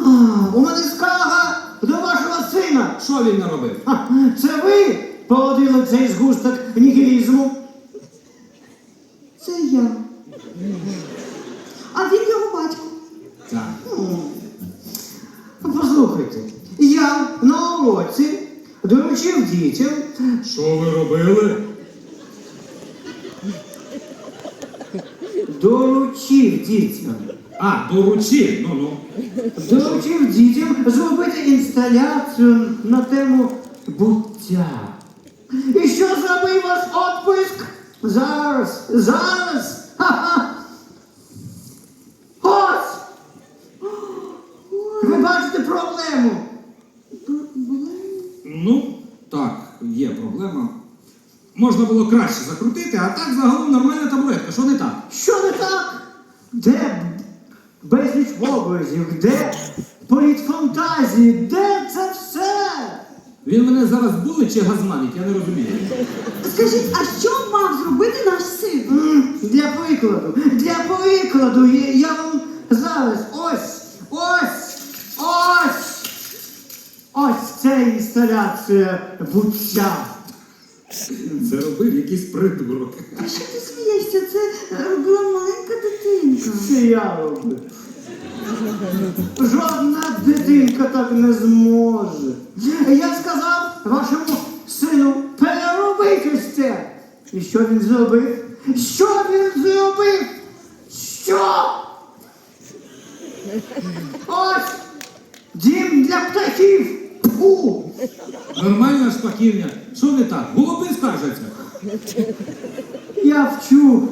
А, у мене скарга до вашого сина. Що він наробив? А, це ви породили цей згусток нігілізму? Це я. А він його батько. Так. Послухайте, я на уроці доручив дітям Що ви робили? доручив дітям. А, доручив. Ну ну. Доручив дітям зробити інсталяцію на тему буття. І що зробив ваш отпуск? Зараз, зараз. Ха-ха. Ось! Ви бачите проблему. Ну, так, є проблема. Можна було краще закрутити, а так загалом нормальна таблетка. Що не так? Що не так? Де безліч образів, де політ фантазії, де це все? Він мене зараз були чи газманить, я не розумію. Скажіть, а що мав зробити наш син? М, Для прикладу, для прикладу, я, я вам зараз ось, ось, ось, ось це інсталяція буття. Це робив якийсь придурок. А що ти смієшся? Це робила маленька дитинка. Це я роблю. Жодна дитинка так не зможе. Я сказав вашому сину переробити це. І що він зробив? Що він зробив? Що? Ось дім для птахів. Фу. Нормальна шпаківня. Що не так? Голуби скаржаться. Я вчу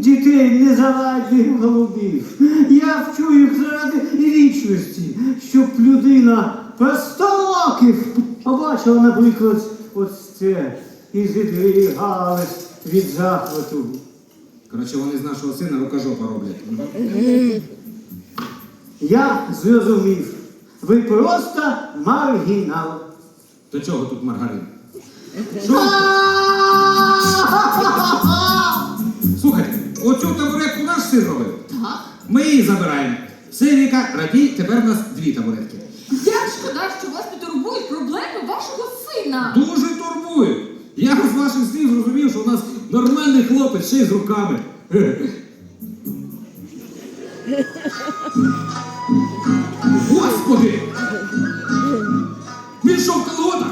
дітей незарадних голубів. Я вчу їх заради вічності, щоб людина по 100 років побачила, наприклад, ось це і зідригалась від захвату. Коротше, вони з нашого сина рукожопа роблять. Я зрозумів. Ви просто маргінал. До чого тут маргарин? Оцю табуретку наш син робив. Так. Ми її забираємо. Все, Віка, радій, тепер у нас дві табуретки. Як шкода, що вас не турбують проблеми вашого сина. Дуже турбує. Я з ваших слів зрозумів, що у нас нормальний хлопець ще й з руками. Господи! Він що в колготах?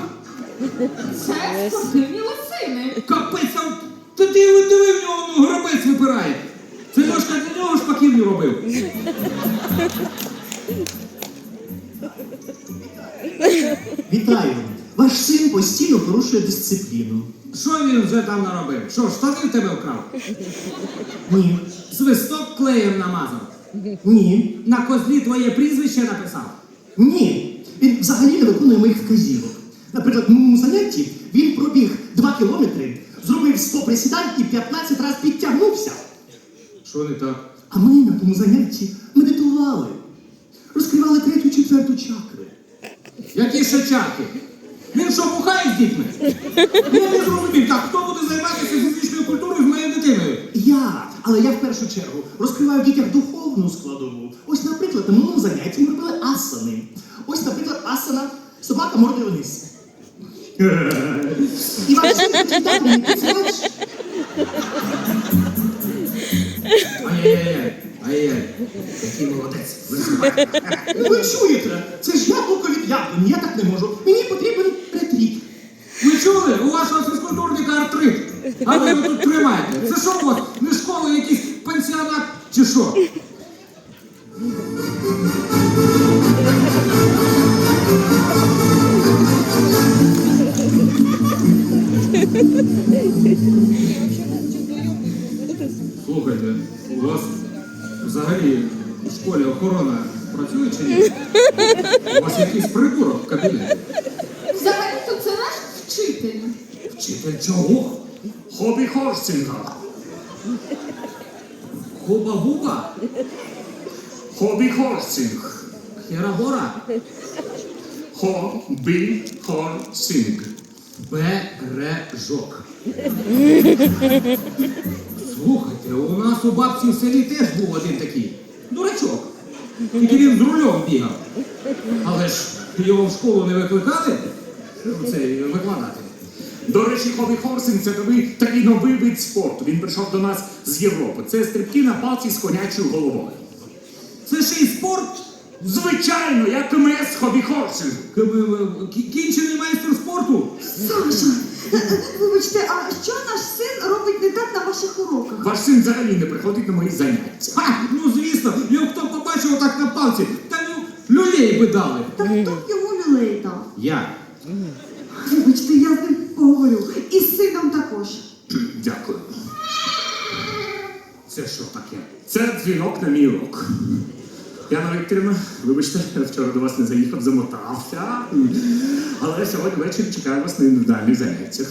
Це спортивні лосини. Капець! Та ти ви диви в нього ну, гробець випирає. Це Льошка для нього шпаківню робив. Вітаю! Ваш син постійно порушує дисципліну. Що він вже там наробив? Що, штани в тебе вкрав? Ні. Свисток клеєм намазав. Ні. На козлі твоє прізвище написав. Ні. Він взагалі не виконує моїх вказівок. Наприклад, в моєму занятті він пробіг 2 кілометри, зробив 100 присідань і 15 разів підтягнувся. Що не так? А ми на тому занятті медитували, розкривали третю четверту чакри. Які ще чарки? Він що, бухає з дітьми? Я не зрозумів, так хто буде займатися фізичною культурою з моєю дитиною? Я, але я в першу чергу розкриваю в дітях духовну складову. Ось, наприклад, на минулому занятті ми робили асани. Ось, наприклад, асана собака мордою вниз. І ваш син читав мені підсилач. Ай-яй-яй, ай-яй. Який молодець. Ви чуєте? Це ж яблуко від яблуні, я так не можу. Мені потрібен ретріт. Ви чули? У вашого фізкультурника артрит. А ви його тут тримаєте. Це що у вас? Не школа, якийсь пансіонат чи що? У вас взагалі у школі охорона працює чи ні? У вас якийсь придурок в кабінеті. Взагалі-то це наш вчитель. Вчитель чого? Хобі Хорстінга. Хуба-буба? Хобі Хорсінг. Херабора? Хобі Хорстінг. Бережок. Слухайте, у нас у бабці в селі теж був один такий. Дурачок. Тільки він з рульом бігав. Але ж його в школу не викликали цей викладати. До речі, хобі хорсинг це новий такий новий вид спорту. Він прийшов до нас з Європи. Це стрибки на палці з конячою головою. Це ще й спорт. Звичайно, я КМС хобі к- Кінчений майстер спорту. Саша, вибачте, а що наш син робить не так на ваших уроках? Ваш син взагалі не приходить на мої заняття. Ха, ну звісно, його хто побачив отак на палці, та ну люлей би дали. Та хто б йому люлей дав? Я. Вибачте, я з ним поговорю. І з сином також. Дякую. Це що таке? Це дзвінок на мій урок. Яна Вікторівна, вибачте, я вчора до вас не заїхав, замотався. Але сьогодні ввечері чекаю вас на індивідуальних заняттях.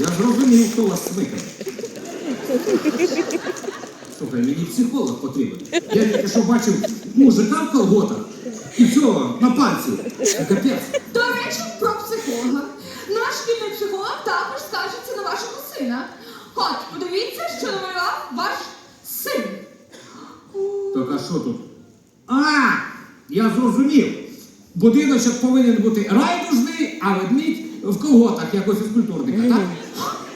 Я зрозумів, хто вас смикає. Слухай, мені психолог потрібен. Я тільки що бачив мужика в колготах і цього на пальці. Капець. Шкільний психолог також скажеться на вашого сина. От, подивіться, що намалював ваш син. Так а що тут? А, я зрозумів. Будиночок повинен бути райдужний, а ведмідь в колготах, як у фізкультурника, так?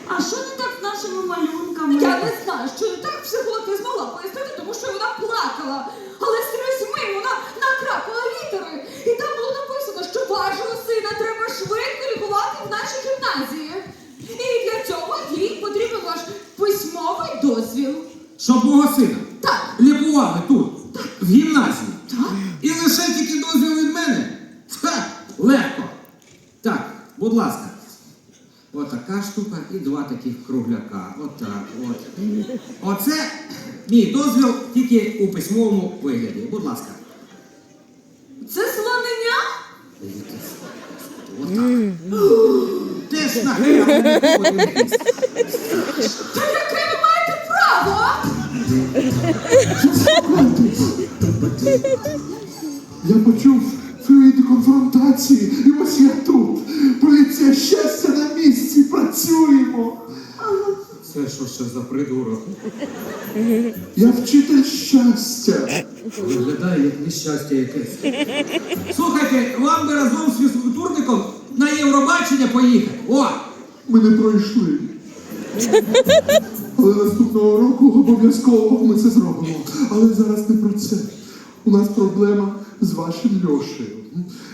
А що не так з нашими малюнками? Я не знаю, що не так психолог не змогла пояснити, тому що вона плакала. Але сльозьми вона накрапала літери. І там було написано, що вашого сина треба швидко лікувати в нашій гімназії. І для цього їй потрібен ваш письмовий дозвіл. Щоб мого сина Так. лікували тут, в гімназії. Так? І лише тільки дозвіл від мене. Ха, легко. Так, будь ласка. Отака штука і два таких кругляка. Отак, от. Оце мій дозвіл тільки у письмовому вигляді. Будь ласка. Це слонення? Отак. Теж нахер Я почув фluїди конфронтації, і ось я тут. Поліція щастя на місці, працюємо. Це що ще за придурок? Я вчитель щастя. Виглядає як нещастя якесь. Слухайте, вам би разом з фізкультурником на Євробачення поїхати. О! Ми не пройшли. Але наступного року обов'язково ми це зробимо. Але зараз не про це. У нас проблема з вашим Льошею.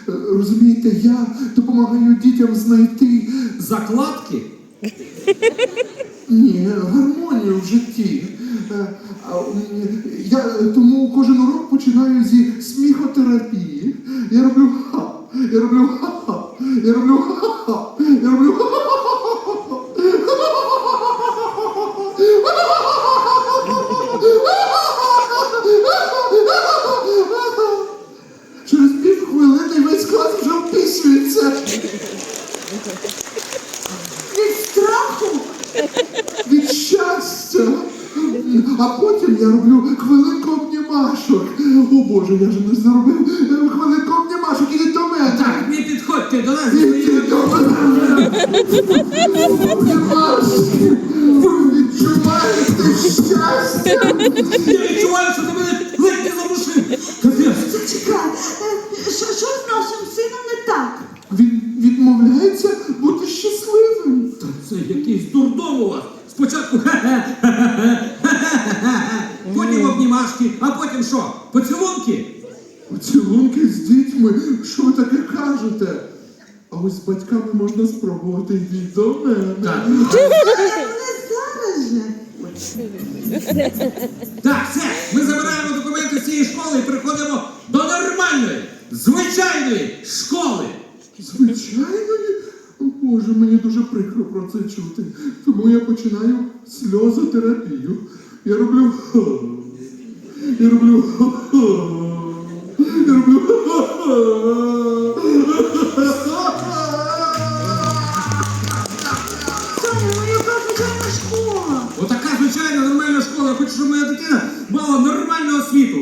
Е, Розумієте, я допомагаю дітям знайти Закладки? Ні, гармонію в житті. Е, Я тому кожен урок починаю зі сміхотерапії. Я роблю ха, я роблю ха-ха, я роблю ха-ха, я роблю Через А потім я роблю хвилинку обнімашок. О Боже, я ж не зробив е, хвилинку обнімашок, ідіть до мене. Так, не підходьте до нас. Ідіть до мене. Обнімашки. Ви відчуваєте щастя. Ось з батьками можна спробувати йдіть до мене. Так. Зараз же. Так, все, ми забираємо документи з цієї школи і приходимо до нормальної, звичайної школи. Звичайної? Боже, мені дуже прикро про це чути. Тому я починаю сльозотерапію. Я роблю ха. Я роблю ха. Я роблю Соня, дитина мала нормальну освіту,